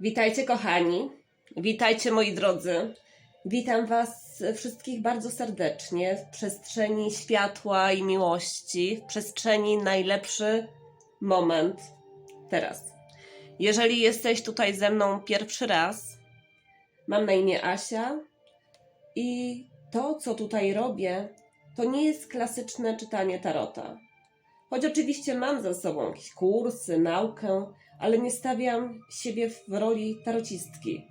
Witajcie kochani, witajcie moi drodzy. Witam Was wszystkich bardzo serdecznie w przestrzeni światła i miłości, w przestrzeni najlepszy moment teraz. Jeżeli jesteś tutaj ze mną pierwszy raz, mam na imię Asia i to, co tutaj robię, to nie jest klasyczne czytanie tarota. Choć oczywiście mam za sobą jakieś kursy, naukę, ale nie stawiam siebie w roli tarocistki.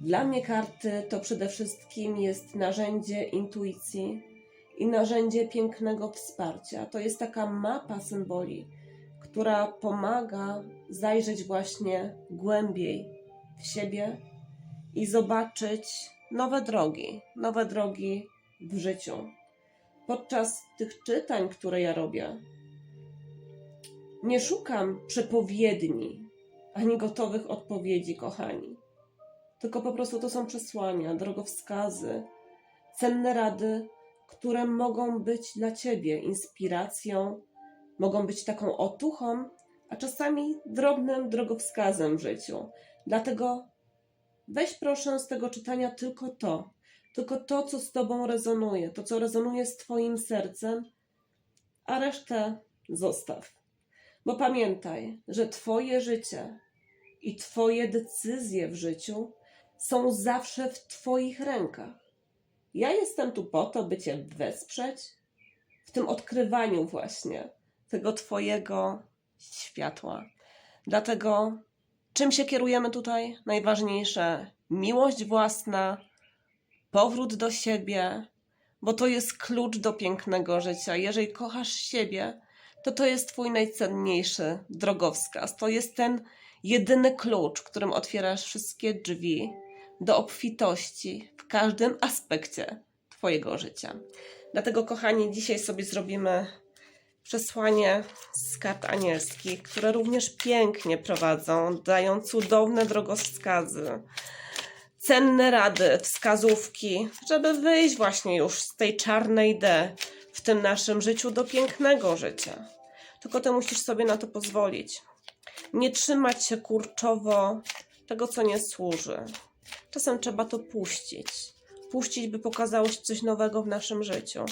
Dla mnie karty to przede wszystkim jest narzędzie intuicji i narzędzie pięknego wsparcia. To jest taka mapa symboli, która pomaga zajrzeć właśnie głębiej w siebie i zobaczyć nowe drogi, nowe drogi w życiu. Podczas tych czytań, które ja robię, nie szukam przepowiedni ani gotowych odpowiedzi, kochani. Tylko po prostu to są przesłania, drogowskazy, cenne rady, które mogą być dla ciebie inspiracją, mogą być taką otuchą, a czasami drobnym drogowskazem w życiu. Dlatego weź proszę z tego czytania tylko to, tylko to, co z tobą rezonuje, to, co rezonuje z twoim sercem, a resztę zostaw. Bo pamiętaj, że Twoje życie i Twoje decyzje w życiu są zawsze w Twoich rękach. Ja jestem tu po to, by Cię wesprzeć w tym odkrywaniu właśnie tego Twojego światła. Dlatego, czym się kierujemy tutaj? Najważniejsze miłość własna, powrót do siebie, bo to jest klucz do pięknego życia. Jeżeli kochasz siebie, to to jest Twój najcenniejszy drogowskaz. To jest ten jedyny klucz, którym otwierasz wszystkie drzwi do obfitości w każdym aspekcie Twojego życia. Dlatego, kochani, dzisiaj sobie zrobimy przesłanie z kart anielskich, które również pięknie prowadzą, dają cudowne drogowskazy, cenne rady, wskazówki, żeby wyjść właśnie już z tej czarnej D w tym naszym życiu do pięknego życia. Tylko ty musisz sobie na to pozwolić. Nie trzymać się kurczowo tego, co nie służy. Czasem trzeba to puścić. Puścić, by pokazało się coś nowego w naszym życiu.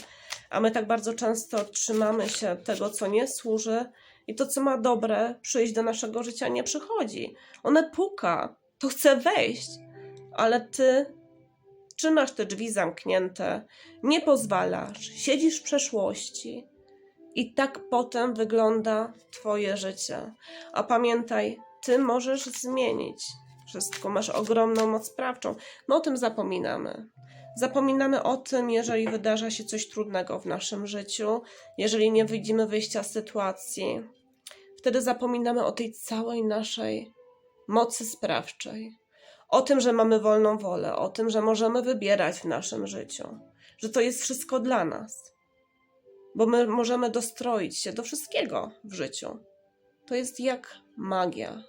A my tak bardzo często trzymamy się tego, co nie służy, i to, co ma dobre przyjść do naszego życia, nie przychodzi. One puka, to chce wejść, ale ty trzymasz te drzwi zamknięte, nie pozwalasz, siedzisz w przeszłości i tak potem wygląda Twoje życie. A pamiętaj, Ty możesz zmienić wszystko, masz ogromną moc sprawczą. My o tym zapominamy. Zapominamy o tym, jeżeli wydarza się coś trudnego w naszym życiu, jeżeli nie widzimy wyjścia z sytuacji. Wtedy zapominamy o tej całej naszej mocy sprawczej o tym, że mamy wolną wolę, o tym, że możemy wybierać w naszym życiu, że to jest wszystko dla nas, bo my możemy dostroić się do wszystkiego w życiu. To jest jak magia,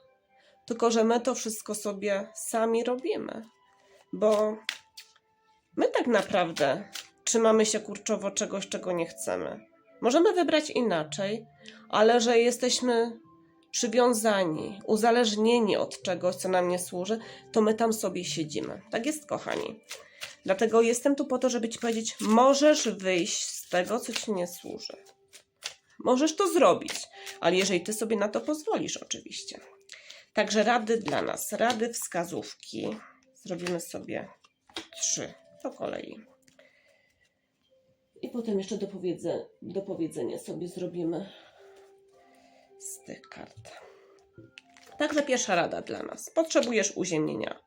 tylko że my to wszystko sobie sami robimy, bo my tak naprawdę trzymamy się kurczowo czegoś, czego nie chcemy. Możemy wybrać inaczej, ale że jesteśmy przywiązani, uzależnieni od czegoś, co nam nie służy, to my tam sobie siedzimy. Tak jest, kochani. Dlatego jestem tu po to, żeby Ci powiedzieć, możesz wyjść z tego, co Ci nie służy. Możesz to zrobić, ale jeżeli Ty sobie na to pozwolisz, oczywiście. Także rady dla nas, rady, wskazówki. Zrobimy sobie trzy po kolei. I potem jeszcze dopowiedzę, dopowiedzenie sobie zrobimy z tych kart. Także pierwsza rada dla nas. Potrzebujesz uziemnienia.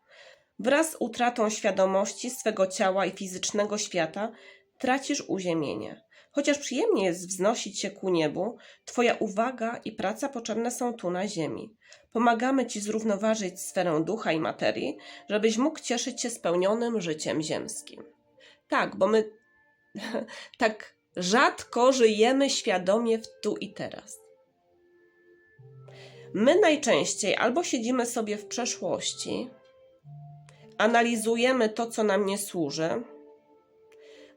Wraz z utratą świadomości swego ciała i fizycznego świata tracisz uziemienie. Chociaż przyjemnie jest wznosić się ku niebu, Twoja uwaga i praca potrzebne są tu na ziemi. Pomagamy Ci zrównoważyć sferę ducha i materii, żebyś mógł cieszyć się spełnionym życiem ziemskim. Tak, bo my tak rzadko żyjemy świadomie w tu i teraz. My najczęściej albo siedzimy sobie w przeszłości, analizujemy to, co nam nie służy,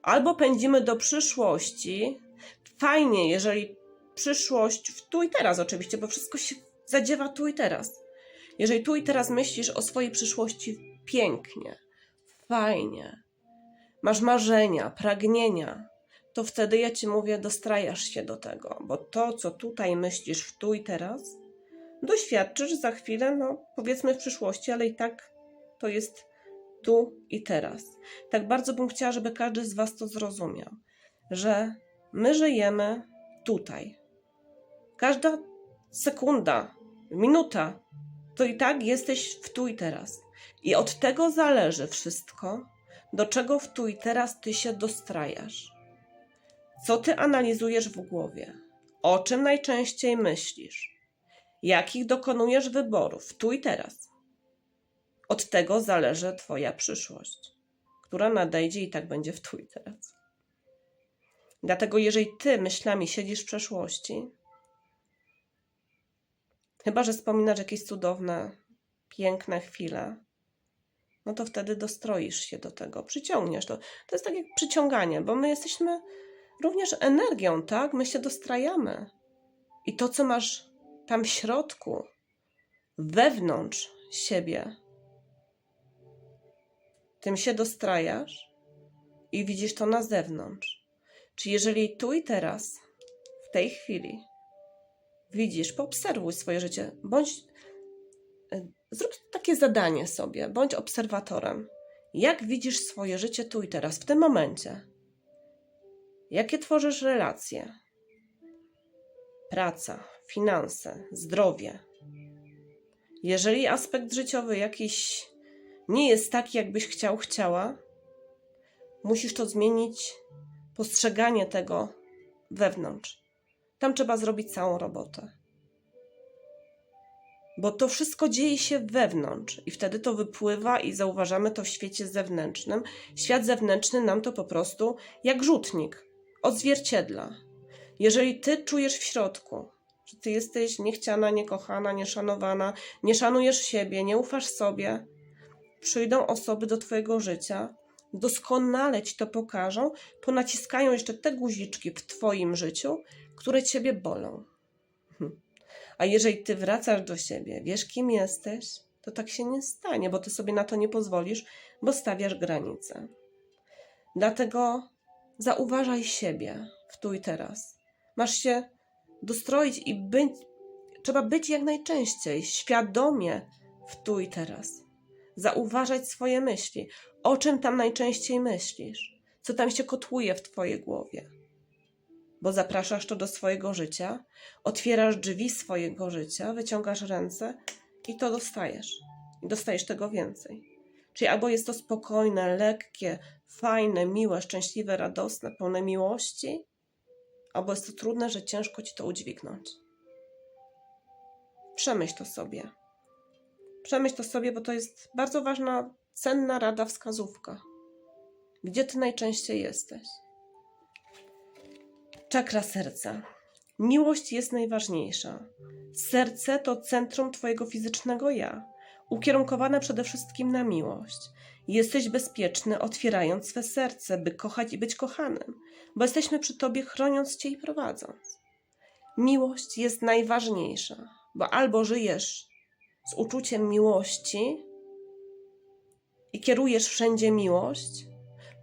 albo pędzimy do przyszłości. Fajnie, jeżeli przyszłość w tu i teraz, oczywiście, bo wszystko się zadziewa tu i teraz. Jeżeli tu i teraz myślisz o swojej przyszłości pięknie, fajnie, masz marzenia, pragnienia, to wtedy ja ci mówię, dostrajasz się do tego, bo to, co tutaj myślisz w tu i teraz, doświadczysz za chwilę, no powiedzmy w przyszłości, ale i tak to jest tu i teraz. Tak bardzo bym chciała, żeby każdy z Was to zrozumiał, że my żyjemy tutaj. Każda sekunda, minuta, to i tak jesteś w tu i teraz. I od tego zależy wszystko, do czego w tu i teraz ty się dostrajasz. Co ty analizujesz w głowie? O czym najczęściej myślisz? Jakich dokonujesz wyborów tu i teraz? Od tego zależy Twoja przyszłość, która nadejdzie i tak będzie w tu i teraz. Dlatego, jeżeli Ty myślami siedzisz w przeszłości, chyba że wspominasz jakieś cudowne, piękne chwile, no to wtedy dostroisz się do tego, przyciągniesz to. To jest tak jak przyciąganie, bo my jesteśmy również energią, tak? My się dostrajamy. I to, co masz tam w środku, wewnątrz siebie, tym się dostrajasz i widzisz to na zewnątrz. Czy jeżeli tu i teraz, w tej chwili, widzisz, poobserwuj swoje życie, bądź zrób takie zadanie sobie, bądź obserwatorem. Jak widzisz swoje życie tu i teraz, w tym momencie? Jakie tworzysz relacje? Praca, finanse, zdrowie. Jeżeli aspekt życiowy jakiś nie jest taki, jakbyś chciał, chciała, musisz to zmienić, postrzeganie tego wewnątrz. Tam trzeba zrobić całą robotę. Bo to wszystko dzieje się wewnątrz i wtedy to wypływa i zauważamy to w świecie zewnętrznym. Świat zewnętrzny nam to po prostu jak rzutnik odzwierciedla. Jeżeli ty czujesz w środku, że ty jesteś niechciana, niekochana, nieszanowana, nie szanujesz siebie, nie ufasz sobie, przyjdą osoby do twojego życia, doskonale ci to pokażą, ponaciskają jeszcze te guziczki w twoim życiu, które ciebie bolą. Hm. A jeżeli ty wracasz do siebie, wiesz kim jesteś, to tak się nie stanie, bo ty sobie na to nie pozwolisz, bo stawiasz granice. Dlatego zauważaj siebie w tu i teraz. Masz się dostroić i być, trzeba być jak najczęściej świadomie w tu i teraz. Zauważać swoje myśli. O czym tam najczęściej myślisz? Co tam się kotłuje w twojej głowie? Bo zapraszasz to do swojego życia, otwierasz drzwi swojego życia, wyciągasz ręce i to dostajesz. I dostajesz tego więcej. Czyli albo jest to spokojne, lekkie, fajne, miłe, szczęśliwe, radosne, pełne miłości, albo jest to trudne, że ciężko ci to udźwignąć. Przemyśl to sobie. Przemyśl to sobie, bo to jest bardzo ważna, cenna rada, wskazówka. Gdzie ty najczęściej jesteś? Czakra serca. Miłość jest najważniejsza. Serce to centrum twojego fizycznego ja, ukierunkowane przede wszystkim na miłość. Jesteś bezpieczny, otwierając swe serce, by kochać i być kochanym, bo jesteśmy przy tobie, chroniąc cię i prowadząc. Miłość jest najważniejsza, bo albo żyjesz z uczuciem miłości i kierujesz wszędzie miłość,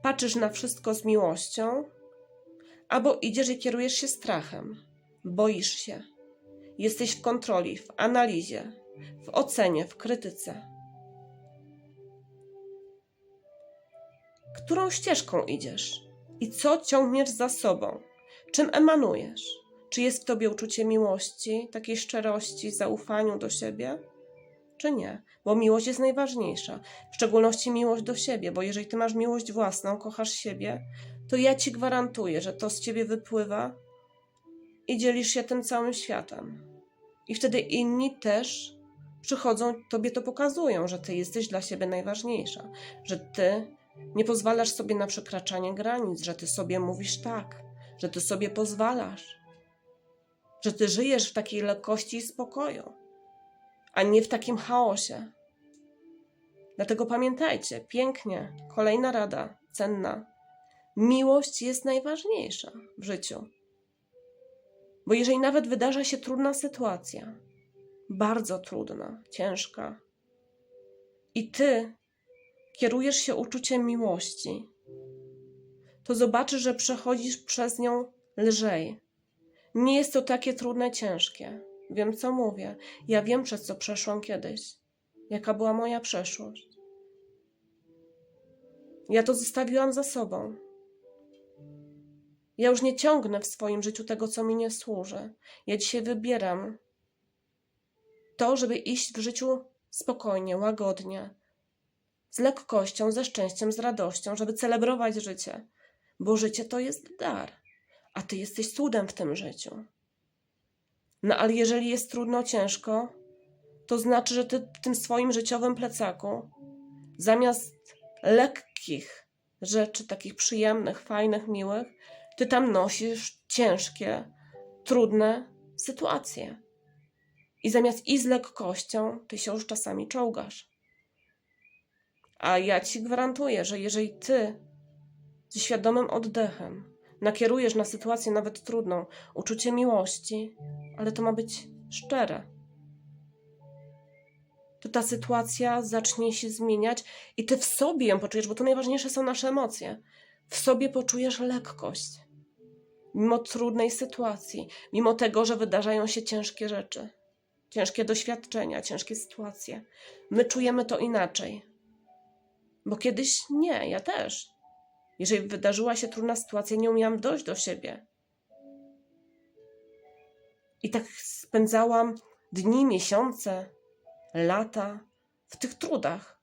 patrzysz na wszystko z miłością, albo idziesz i kierujesz się strachem, boisz się, jesteś w kontroli, w analizie, w ocenie, w krytyce. Którą ścieżką idziesz i co ciągniesz za sobą? Czym emanujesz? Czy jest w tobie uczucie miłości, takiej szczerości, zaufaniu do siebie? Czy nie? Bo miłość jest najważniejsza, w szczególności miłość do siebie, bo jeżeli ty masz miłość własną, kochasz siebie, to ja ci gwarantuję, że to z ciebie wypływa i dzielisz się tym całym światem. I wtedy inni też przychodzą, tobie to pokazują, że ty jesteś dla siebie najważniejsza, że ty nie pozwalasz sobie na przekraczanie granic, że ty sobie mówisz tak, że ty sobie pozwalasz, że ty żyjesz w takiej lekkości i spokoju, a nie w takim chaosie. Dlatego pamiętajcie, pięknie, kolejna rada, cenna. Miłość jest najważniejsza w życiu. Bo jeżeli nawet wydarza się trudna sytuacja, bardzo trudna, ciężka. I ty kierujesz się uczuciem miłości, to zobaczysz, że przechodzisz przez nią lżej. Nie jest to takie trudne, ciężkie. Wiem, co mówię. Ja wiem, przez co przeszłam kiedyś. Jaka była moja przeszłość. Ja to zostawiłam za sobą. Ja już nie ciągnę w swoim życiu tego, co mi nie służy. Ja dzisiaj wybieram to, żeby iść w życiu spokojnie, łagodnie, z lekkością, ze szczęściem, z radością, żeby celebrować życie, bo życie to jest dar, a ty jesteś cudem w tym życiu. No ale jeżeli jest trudno, ciężko, to znaczy, że ty w tym swoim życiowym plecaku zamiast lekkich rzeczy, takich przyjemnych, fajnych, miłych, ty tam nosisz ciężkie, trudne sytuacje. I zamiast iść z lekkością, ty się już czasami czołgasz. A ja ci gwarantuję, że jeżeli ty ze świadomym oddechem nakierujesz na sytuację nawet trudną uczucie miłości, ale to ma być szczere, to ta sytuacja zacznie się zmieniać i ty w sobie ją poczujesz, bo to najważniejsze są nasze emocje. W sobie poczujesz lekkość. Mimo trudnej sytuacji, mimo tego, że wydarzają się ciężkie rzeczy, ciężkie doświadczenia, ciężkie sytuacje, my czujemy to inaczej. Bo kiedyś nie, ja też. Jeżeli wydarzyła się trudna sytuacja, nie umiałam dojść do siebie. I tak spędzałam dni, miesiące, lata w tych trudach.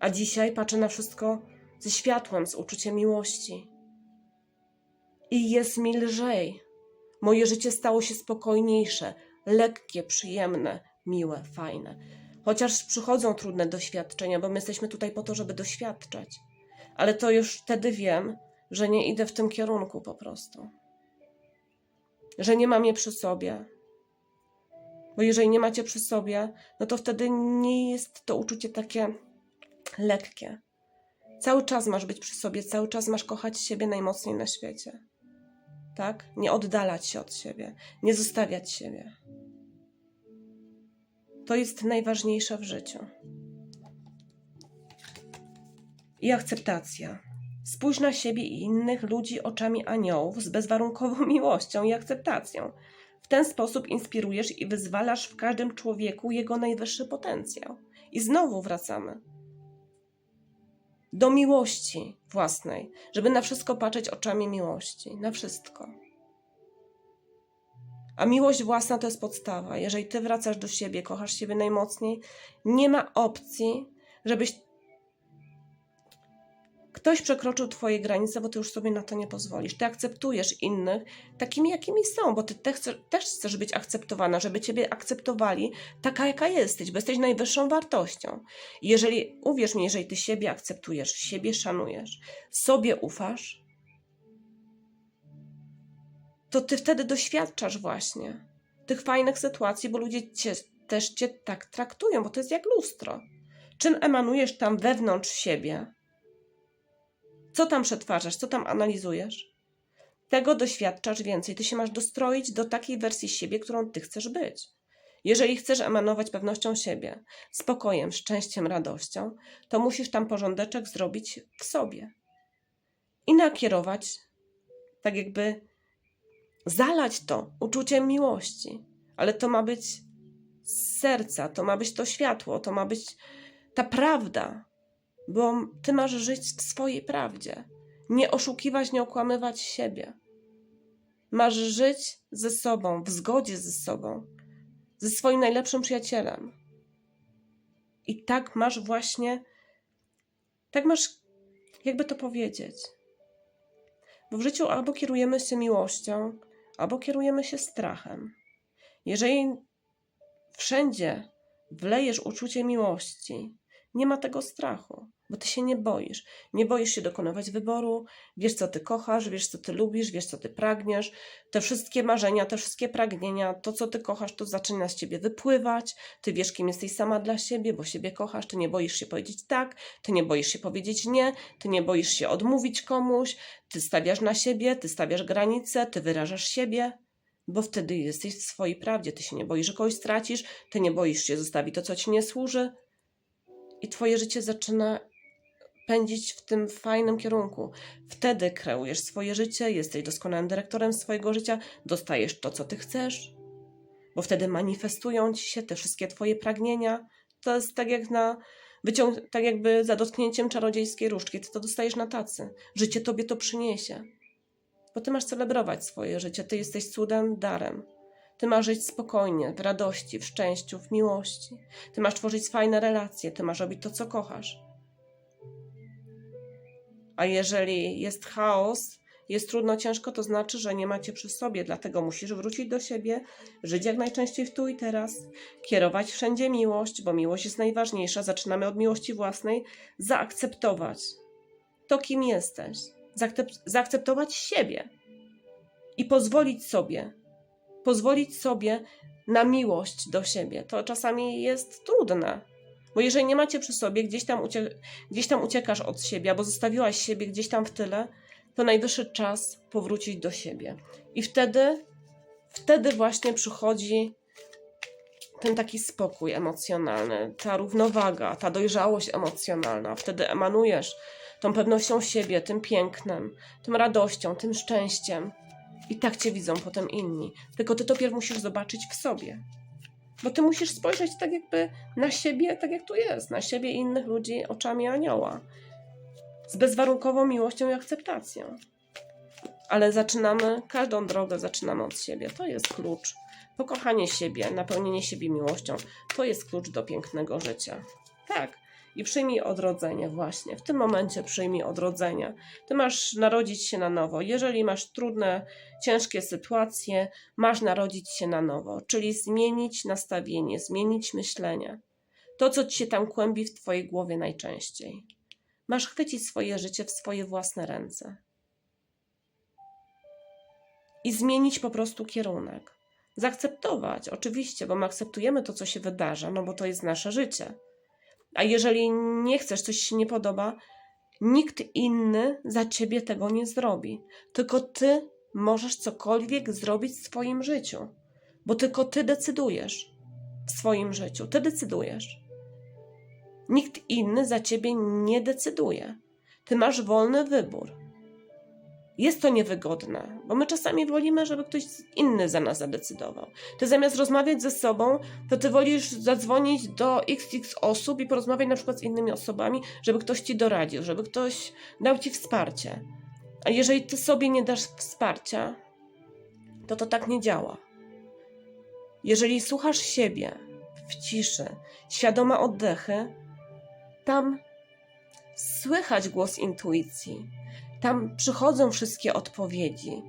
A dzisiaj patrzę na wszystko ze światłem, z uczuciem miłości. I jest mi lżej. Moje życie stało się spokojniejsze, lekkie, przyjemne, miłe, fajne. Chociaż przychodzą trudne doświadczenia, bo my jesteśmy tutaj po to, żeby doświadczać. Ale to już wtedy wiem, że nie idę w tym kierunku po prostu. Że nie mam je przy sobie, bo jeżeli nie macie przy sobie, no to wtedy nie jest to uczucie takie lekkie. Cały czas masz być przy sobie, cały czas masz kochać siebie najmocniej na świecie. Tak? Nie oddalać się od siebie, nie zostawiać siebie. To jest najważniejsze w życiu. I akceptacja. Spójrz na siebie i innych ludzi oczami aniołów z bezwarunkową miłością i akceptacją. W ten sposób inspirujesz i wyzwalasz w każdym człowieku jego najwyższy potencjał. I znowu wracamy do miłości własnej, żeby na wszystko patrzeć oczami miłości, na wszystko. A miłość własna to jest podstawa. Jeżeli ty wracasz do siebie, kochasz siebie najmocniej, nie ma opcji, żebyś ktoś przekroczył twoje granice, bo ty już sobie na to nie pozwolisz. Ty akceptujesz innych takimi, jakimi są, bo ty te chcesz, też chcesz być akceptowana, żeby ciebie akceptowali taka, jaka jesteś, bo jesteś najwyższą wartością. Jeżeli, uwierz mi, jeżeli ty siebie akceptujesz, siebie szanujesz, sobie ufasz, to ty wtedy doświadczasz właśnie tych fajnych sytuacji, bo ludzie cię, też cię tak traktują, bo to jest jak lustro. Czym emanujesz tam wewnątrz siebie? Co tam przetwarzasz, co tam analizujesz? Tego doświadczasz więcej. Ty się masz dostroić do takiej wersji siebie, którą ty chcesz być. Jeżeli chcesz emanować pewnością siebie, spokojem, szczęściem, radością, to musisz tam porządeczek zrobić w sobie i nakierować, tak jakby zalać to uczuciem miłości. Ale to ma być z serca, to ma być to światło, to ma być ta prawda, bo ty masz żyć w swojej prawdzie. Nie oszukiwać, nie okłamywać siebie. Masz żyć ze sobą, w zgodzie ze sobą, ze swoim najlepszym przyjacielem. I tak masz właśnie, tak masz, jakby to powiedzieć. Bo w życiu albo kierujemy się miłością, albo kierujemy się strachem. Jeżeli wszędzie wlejesz uczucie miłości, nie ma tego strachu, bo ty się nie boisz. Nie boisz się dokonywać wyboru, wiesz, co ty kochasz, wiesz, co ty lubisz, wiesz, co ty pragniesz. Te wszystkie marzenia, te wszystkie pragnienia, to, co ty kochasz, to zaczyna z ciebie wypływać. Ty wiesz, kim jesteś sama dla siebie, bo siebie kochasz. Ty nie boisz się powiedzieć tak, ty nie boisz się powiedzieć nie, ty nie boisz się odmówić komuś, ty stawiasz na siebie, ty stawiasz granice, ty wyrażasz siebie, Bo wtedy jesteś w swojej prawdzie. Ty się nie boisz, że kogoś stracisz, ty nie boisz się zostawi to, co ci nie służy. I twoje życie zaczyna pędzić w tym fajnym kierunku. Wtedy kreujesz swoje życie, jesteś doskonałym dyrektorem swojego życia, dostajesz to, co ty chcesz, bo wtedy manifestują ci się te wszystkie twoje pragnienia. To jest tak jak na wyciąg- tak jakby za dotknięciem czarodziejskiej różdżki, ty to dostajesz na tacy. Życie tobie to przyniesie. Bo ty masz celebrować swoje życie, ty jesteś cudem, darem. Ty masz żyć spokojnie, w radości, w szczęściu, w miłości. Ty masz tworzyć fajne relacje, ty masz robić to, co kochasz. A jeżeli jest chaos, jest trudno, ciężko, to znaczy, że nie macie przy sobie, dlatego musisz wrócić do siebie, żyć jak najczęściej w tu i teraz, kierować wszędzie miłość, bo miłość jest najważniejsza. Zaczynamy od miłości własnej, zaakceptować to, kim jesteś, Zaakcep- zaakceptować siebie i pozwolić sobie, pozwolić sobie na miłość do siebie. To czasami jest trudne, bo jeżeli nie macie przy sobie, gdzieś tam, ucie- gdzieś tam uciekasz od siebie, albo zostawiłaś siebie gdzieś tam w tyle, to najwyższy czas powrócić do siebie. I wtedy, wtedy właśnie przychodzi ten taki spokój emocjonalny, ta równowaga, ta dojrzałość emocjonalna. Wtedy emanujesz tą pewnością siebie, tym pięknem, tym radością, tym szczęściem. I tak cię widzą potem inni. Tylko ty to pierw musisz zobaczyć w sobie. Bo ty musisz spojrzeć tak jakby na siebie, tak jak tu jest, na siebie innych ludzi oczami anioła. Z bezwarunkową miłością i akceptacją. Ale zaczynamy, każdą drogę zaczynamy od siebie. To jest klucz. Pokochanie siebie, napełnienie siebie miłością, to jest klucz do pięknego życia. Tak. I przyjmij odrodzenie właśnie. W tym momencie przyjmij odrodzenie. Ty masz narodzić się na nowo. Jeżeli masz trudne, ciężkie sytuacje, masz narodzić się na nowo, czyli zmienić nastawienie, zmienić myślenie. To, co ci się tam kłębi w twojej głowie najczęściej. Masz chwycić swoje życie w swoje własne ręce. I zmienić po prostu kierunek. Zaakceptować, oczywiście, bo my akceptujemy to, co się wydarza, no bo to jest nasze życie. A jeżeli nie chcesz, coś się nie podoba, nikt inny za ciebie tego nie zrobi. Tylko ty możesz cokolwiek zrobić w swoim życiu, bo tylko ty decydujesz w swoim życiu. Ty decydujesz. Nikt inny za ciebie nie decyduje. Ty masz wolny wybór. Jest to niewygodne, bo my czasami wolimy, żeby ktoś inny za nas zadecydował. Ty zamiast rozmawiać ze sobą, to ty wolisz zadzwonić do XX osób i porozmawiać na przykład z innymi osobami, żeby ktoś ci doradził, żeby ktoś dał ci wsparcie. A jeżeli ty sobie nie dasz wsparcia, to to tak nie działa. Jeżeli słuchasz siebie w ciszy, świadoma oddechy, tam słychać głos intuicji. Tam przychodzą wszystkie odpowiedzi.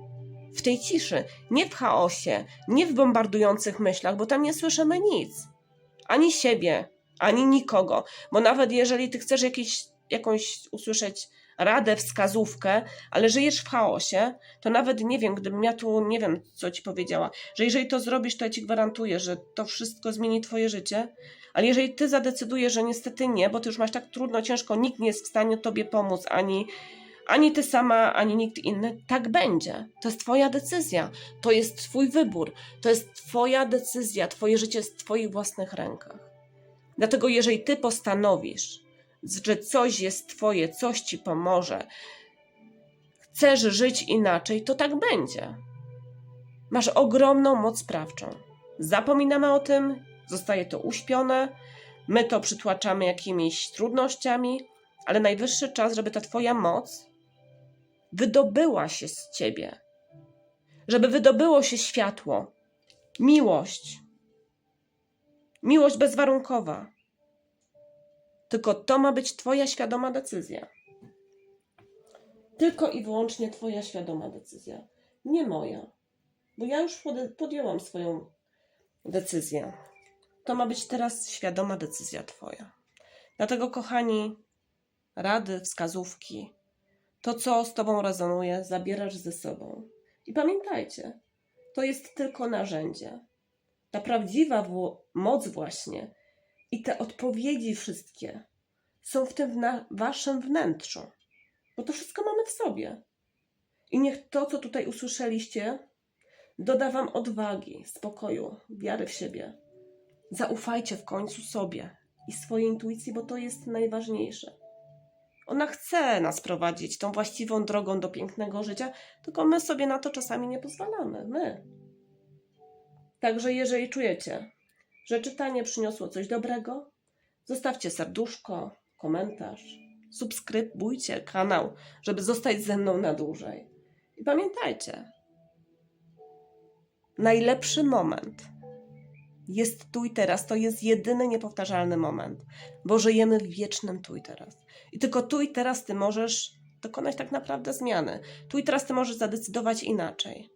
W tej ciszy, nie w chaosie, nie w bombardujących myślach, bo tam nie słyszymy nic. Ani siebie, ani nikogo. Bo nawet jeżeli ty chcesz jakieś, jakąś usłyszeć radę, wskazówkę, ale żyjesz w chaosie, to nawet nie wiem, gdybym ja tu nie wiem, co ci powiedziała, że jeżeli to zrobisz, to ja ci gwarantuję, że to wszystko zmieni twoje życie. Ale jeżeli ty zadecydujesz, że niestety nie, bo ty już masz tak trudno, ciężko, nikt nie jest w stanie tobie pomóc, ani, ani ty sama, ani nikt inny, tak będzie. To jest twoja decyzja, to jest twój wybór, to jest twoja decyzja, twoje życie jest w twoich własnych rękach. Dlatego jeżeli ty postanowisz, że coś jest twoje, coś ci pomoże, chcesz żyć inaczej, to tak będzie. Masz ogromną moc sprawczą. Zapominamy o tym, zostaje to uśpione, my to przytłaczamy jakimiś trudnościami, ale najwyższy czas, żeby ta Twoja moc wydobyła się z Ciebie, żeby wydobyło się światło, miłość, miłość bezwarunkowa. Tylko to ma być Twoja świadoma decyzja. Tylko i wyłącznie Twoja świadoma decyzja, nie moja. Bo ja już podjęłam swoją decyzję. To ma być teraz świadoma decyzja Twoja. Dlatego, kochani, rady, wskazówki, to co z Tobą rezonuje, zabierasz ze sobą. I pamiętajcie, to jest tylko narzędzie. Ta prawdziwa moc, właśnie i te odpowiedzi wszystkie są w tym Waszym wnętrzu, bo to wszystko mamy w sobie. I niech to, co tutaj usłyszeliście, doda Wam odwagi, spokoju, wiary w siebie. Zaufajcie w końcu sobie i swojej intuicji, bo to jest najważniejsze. Ona chce nas prowadzić tą właściwą drogą do pięknego życia, tylko my sobie na to czasami nie pozwalamy. My. Także jeżeli czujecie, że czytanie przyniosło coś dobrego, zostawcie serduszko, komentarz, subskrybujcie kanał, żeby zostać ze mną na dłużej. I pamiętajcie, najlepszy moment jest tu i teraz. To jest jedyny niepowtarzalny moment, bo żyjemy w wiecznym tu i teraz. I tylko tu i teraz ty możesz dokonać tak naprawdę zmiany. Tu i teraz ty możesz zadecydować inaczej.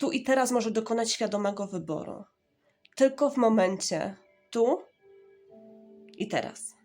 Tu i teraz możesz dokonać świadomego wyboru. Tylko w momencie tu i teraz.